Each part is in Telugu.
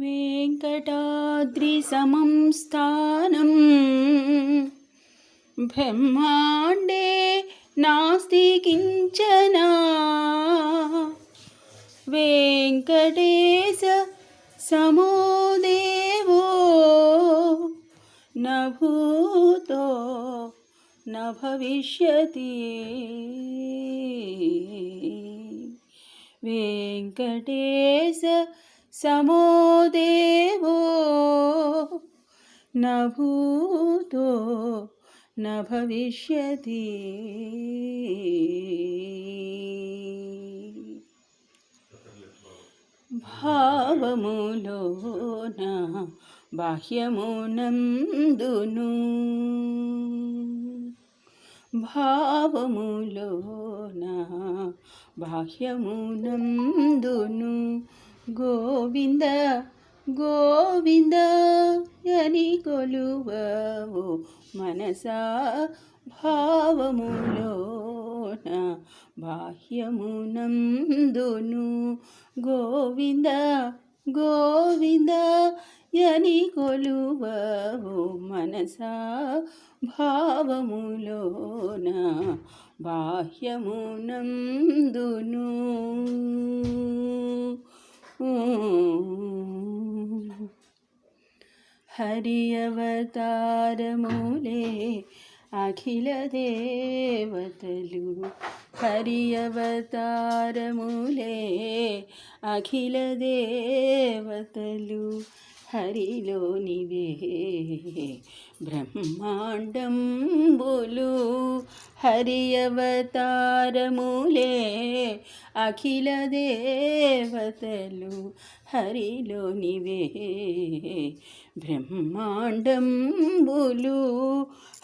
वेङ्कटाद्रिसमं स्थानं ब्रह्माण्डे नास्ति किञ्चन वेङ्कटेश समो देवो न भूतो न भविष्यति वेङ्कटेश సమోదేవో నూతో నవిష్యతి భావములోన బాహ్యమునందును భావములోన బాహ్యమునందును గోవింద గోవింద అని కొలువవు మనసా భావములోన బాహ్యమునందును. గోవింద గోవింద అని కొలువవు మనసా భావములోన బాహ్యమునందును. హరి అవతారములే అఖిల దేవతలు హరి అవతారములే అఖిల హరిలోనివే బ్రహ్మాండంబులు హరి అవతారములే అఖిల దేవతలు హరిలోనివే బ్రహ్మాండంబులు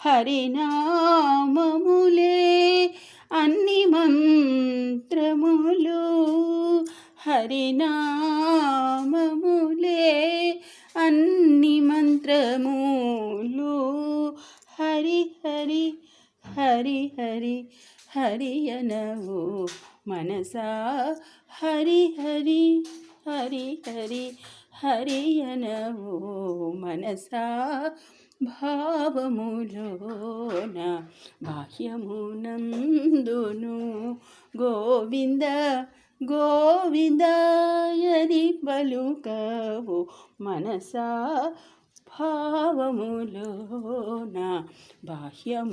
హరినామములే అన్ని మంత్రములు హరినా హరి హరి హరి హరి అనవు మనసా. హరి హరి హరి హరి హరి అనవు మనసా. భావములోన బాహ్యమునందును గోవింద గోవిందయని పలుకవు మనసా. భావములోన బాహ్యమునందును.